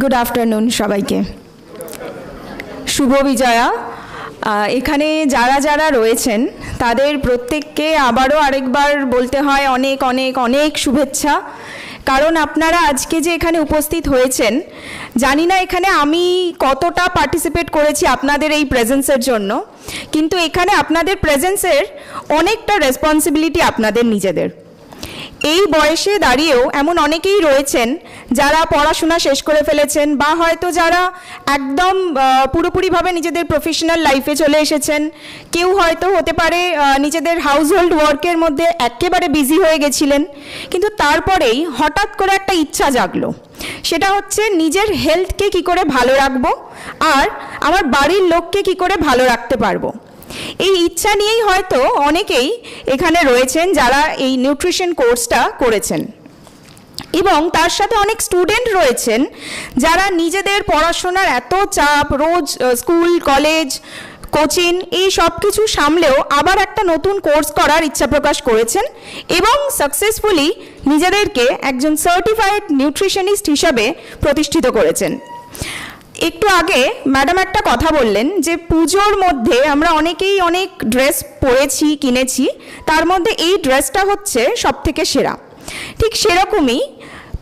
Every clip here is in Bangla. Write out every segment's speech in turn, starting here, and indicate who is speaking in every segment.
Speaker 1: গুড আফটারনুন সবাইকে। শুভ বিজয়া। এখানে যারা যারা রয়েছেন, তাদের প্রত্যেককে আবারও আরেকবার বলতে হয় অনেক অনেক অনেক শুভেচ্ছা। কারণ আপনারা আজকে যে এখানে উপস্থিত হয়েছেন, জানি না এখানে আমি কতটা পার্টিসিপেট করেছি আপনাদের এই প্রেজেন্সের জন্য, কিন্তু এখানে আপনাদের প্রেজেন্সের অনেকটা রেসপন্সিবিলিটি আপনাদের নিজেদের। এই বয়সে দাঁড়িয়েও এমন অনেকেই রয়েছেন যারা পড়াশোনা শেষ করে ফেলেছেন বা হয়তো যারা একদম পুরোপুরিভাবে নিজেদের প্রফেশনাল লাইফে চলে এসেছেন। কেউ হয়তো হতে পারে নিজেদের হাউস হোল্ড ওয়ার্কের মধ্যে একেবারে বিজি হয়ে গেছিলেন। কিন্তু তারপরেই হঠাৎ করে একটা ইচ্ছা জাগলো। সেটা হচ্ছে নিজের হেলথকে কি করে ভালো রাখব আর আমার বাড়ির লোককে কি করে ভালো রাখতে পারব। এই ইচ্ছা নিয়েই হয়তো অনেকেই এখানে রয়েছেন যারা এই নিউট্রিশন কোর্সটা করেছেন। এবং তার সাথে অনেক স্টুডেন্ট রয়েছেন যারা নিজেদের পড়াশোনার এত চাপ, রোজ স্কুল কলেজ কোচিং এই সব কিছু সামলেও আবার একটা নতুন কোর্স করার ইচ্ছা প্রকাশ করেছেন এবং সাকসেসফুলি নিজেদেরকে একজন সার্টিফাইড নিউট্রিশনিস্ট হিসাবে প্রতিষ্ঠিত করেছেন। একটু আগে ম্যাডাম একটা কথা বললেন যে পুজোর মধ্যে আমরা অনেকেই অনেক ড্রেস পরেছি, কিনেছি, তার মধ্যে এই ড্রেসটা হচ্ছে সব থেকে সেরা। ঠিক সেরকমই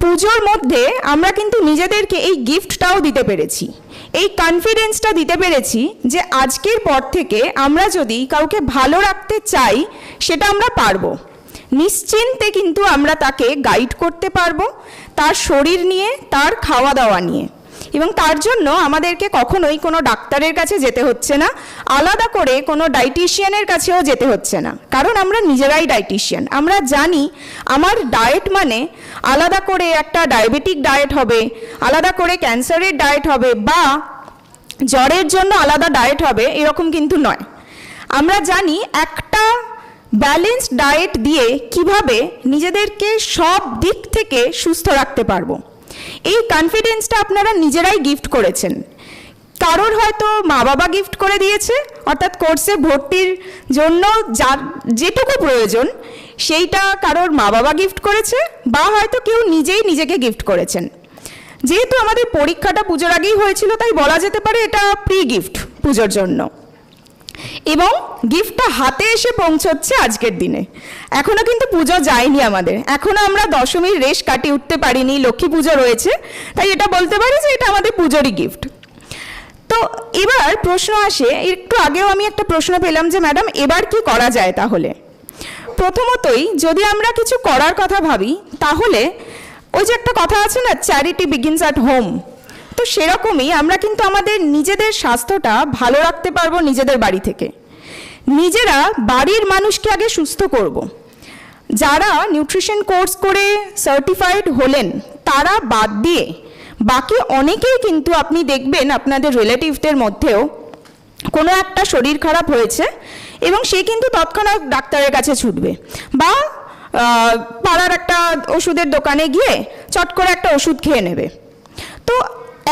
Speaker 1: পুজোর মধ্যে আমরা কিন্তু নিজেদেরকে এই গিফটটাও দিতে পেরেছি। এই কনফিডেন্সটা দিতে পেরেছি যে আজকের পর থেকে আমরা যদি কাউকে ভালো রাখতে চাই, সেটা আমরা পারব। নিশ্চিন্তে কিন্তু আমরা তাকে গাইড করতে পারব, তার শরীর নিয়ে, তার খাওয়া দাওয়া নিয়ে। এবং তার জন্য আমাদেরকে কখনোই কোনো ডাক্তারের কাছে যেতে হচ্ছে না। আলাদা করে কোনো ডাইটিশিয়ানের কাছেও যেতে হচ্ছে না। কারণ আমরা নিজেরাই ডাইটিশিয়ান আমরা জানি আমার ডায়েট মানে আলাদা করে একটা ডায়াবেটিক ডায়েট হবে, আলাদা করে ক্যান্সারের ডায়েট হবে বা জ্বরের জন্য আলাদা ডায়েট হবে, এরকম কিন্তু নয়। আমরা জানি একটা ব্যালেন্সড ডায়েট দিয়ে কীভাবে নিজেদেরকে সব দিক থেকে সুস্থ রাখতে পারব। এই কনফিডেন্সটা আপনারা নিজেরাই গিফট করেছেন। কারোর হয়তো মা বাবা গিফট করে দিয়েছে, অর্থাৎ কোর্সে ভর্তির জন্য যার যেটুকু প্রয়োজন, সেইটা কারোর মা বাবা গিফট করেছে বা হয়তো কেউ নিজেই নিজেকে গিফট করেছেন। যেহেতু আমাদের পরীক্ষাটা পুজোর আগেই হয়েছিল, তাই বলা যেতে পারে এটা প্রি গিফট পুজোর জন্য। এবং গিফটটা হাতে এসে পৌঁছচ্ছে আজকের দিনে। এখনও কিন্তু পুজো যায়নি আমাদের। এখনও আমরা দশমীর রেশ কাটিয়ে উঠতে পারিনি, লক্ষ্মী পুজো রয়েছে, তাই এটা বলতে পারি যে এটা আমাদের পুজোরই গিফট। তো এবার প্রশ্ন আসে, একটু আগেও আমি একটা প্রশ্ন পেলাম যে, ম্যাডাম, এবার কি করা যায় তাহলে? প্রথমতই, যদি আমরা কিছু করার কথা ভাবি, তাহলে ওই যে একটা কথা আছে না চ্যারিটি বিগিনস অ্যাট হোম তো সেরকমই আমরা কিন্তু আমাদের নিজেদের স্বাস্থ্যটা ভালো রাখতে পারব নিজেদের বাড়ি থেকে নিজেরা বাড়ির মানুষকে আগে সুস্থ করব। যারা নিউট্রিশন কোর্স করে সার্টিফাইড হলেন, তারা বাদ দিয়ে বাকি অনেকেই কিন্তু আপনি দেখবেন আপনাদের রিলেটিভদের মধ্যেও কোনো একটা শরীর খারাপ হয়েছে এবং সে কিন্তু তৎক্ষণাৎ ডাক্তারের কাছে ছুটবে বা পাড়ার একটা ওষুধের দোকানে গিয়ে চট করে একটা ওষুধ খেয়ে নেবে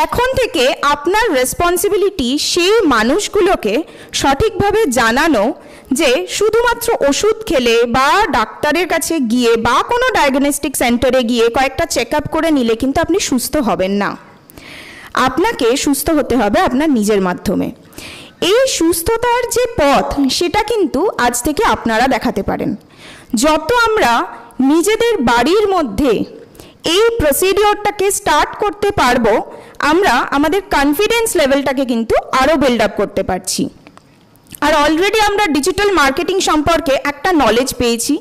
Speaker 1: এখন থেকে আপনার রেসপন্সিবিলিটি সেই মানুষগুলোকে সঠিকভাবে জানানো যে শুধুমাত্র ওষুধ খেলে বা ডাক্তারের কাছে গিয়ে বা কোনো ডায়াগনস্টিক সেন্টারে গিয়ে কয়েকটা চেক করে নিলে কিন্তু আপনি সুস্থ হবেন না। আপনাকে সুস্থ হতে হবে আপনার নিজের মাধ্যমে। এই সুস্থতার যে পথ, সেটা কিন্তু আজ থেকে আপনারা দেখাতে পারেন। যত আমরা নিজেদের বাড়ির মধ্যে এই প্রসিডিওরটাকে স্টার্ট করতে পারব আমরা আমাদের কনফিডেন্স লেভেলটাকে কিন্তু আরও বিল্ড আপ করতে পারছি। আর অলরেডি আমরা ডিজিটাল মার্কেটিং সম্পর্কে একটা নলেজ পেয়েছি।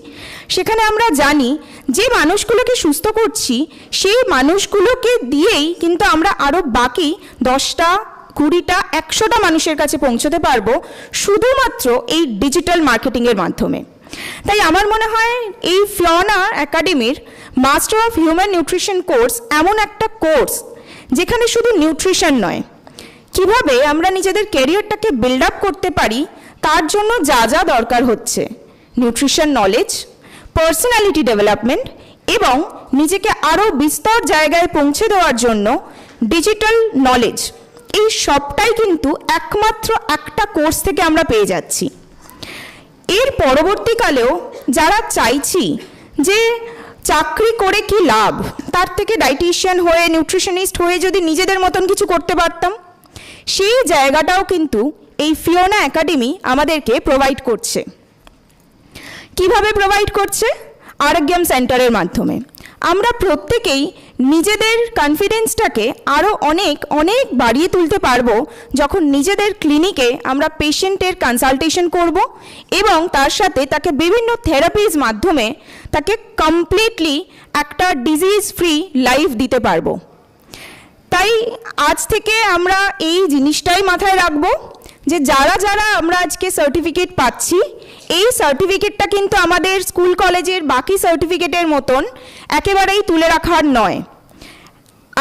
Speaker 1: সেখানে আমরা জানি যে মানুষগুলোকে সুস্থ করছি, সেই মানুষগুলোকে দিয়েই কিন্তু আমরা আরও বাকি দশটা, কুড়িটা, একশোটা মানুষের কাছে পৌঁছতে পারব শুধুমাত্র এই ডিজিটাল মার্কেটিংয়ের মাধ্যমে। তাই আমার মনে হয় এই ফ্লনা একাডেমির master of human nutrition course এমন একটা কোর্স যেখানে শুধু নিউট্রিশন নয়। কীভাবে আমরা নিজেদের ক্যারিয়ারটাকে বিল্ড আপ করতে পারি, তার জন্য যা যা দরকার হচ্ছে। নিউট্রিশন নলেজ পার্সোনালিটি ডেভেলপমেন্ট এবং নিজেকে আরও বিস্তর জায়গায় পৌঁছে দেওয়ার জন্য ডিজিটাল নলেজ এই সবটাই কিন্তু একমাত্র একটা কোর্স থেকে আমরা পেয়ে যাচ্ছি। এর পরবর্তীকালেও যারা চাইছি যে চাকরি করে কি লাভ? তার থেকে ডাইটিশিয়ান হয়ে নিউট্রিশনিস্ট হয়ে যদি নিজেদের মতন কিছু করতে পারতাম? সেই জায়গাটাও কিন্তু এই ফিওনা একাডেমি আমাদেরকে প্রোভাইড করছে। কীভাবে প্রোভাইড করছে? আরোগ্যাম সেন্টারের মাধ্যমে। আমরা প্রত্যেকেই নিজেদের কনফিডেন্সটাকে আরও অনেক অনেক বাড়িয়ে তুলতে পারব যখন নিজেদের ক্লিনিকে আমরা পেশেন্টের কনসালটেশন করব এবং তার সাথে তাকে বিভিন্ন থেরাপির মাধ্যমে তাকে কমপ্লিটলি একটা ডিজিজ ফ্রি লাইফ দিতে পারব। তাই আজ থেকে আমরা এই জিনিসটাই মাথায় রাখব যে যারা যারা আমরা আজকে সার্টিফিকেট পাচ্ছি, এই সার্টিফিকেটটা কিন্তু আমাদের স্কুল কলেজের বাকি সার্টিফিকেটের মতন একেবারেই তুলে রাখার নয়।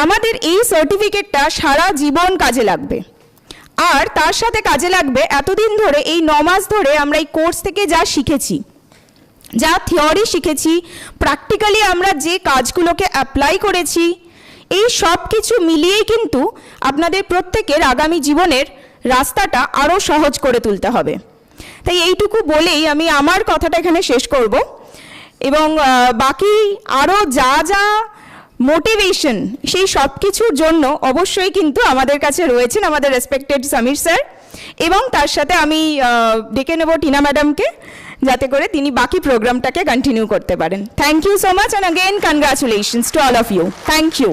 Speaker 1: আমাদের এই সার্টিফিকেটটা সারা জীবন কাজে লাগবে। আর তার সাথে কাজে লাগবে এতদিন ধরে এই মাস ধরে আমরা এই কোর্স থেকে যা শিখেছি, যা থিওরি শিখেছি প্র্যাকটিক্যালি আমরা যে কাজগুলোকে অ্যাপ্লাই করেছি, এই সব কিছু মিলিয়েই কিন্তু আপনাদের প্রত্যেকের আগামী জীবনের রাস্তাটা আরও সহজ করে তুলতে হবে। তাই এইটুকু বলেই আমি আমার কথাটা এখানে শেষ করব। এবং বাকি আরও যা যা মোটিভেশন, সেই সব কিছুর জন্য অবশ্যই কিন্তু আমাদের কাছে রয়েছেন আমাদের রেসপেক্টেড সমীর স্যার এবং তার সাথে আমি ডেকে নেব টিনা ম্যাডামকে যাতে করে তিনি বাকি প্রোগ্রামটাকে কন্টিনিউ করতে পারেন। Thank you so much and again congratulations to all of you thank you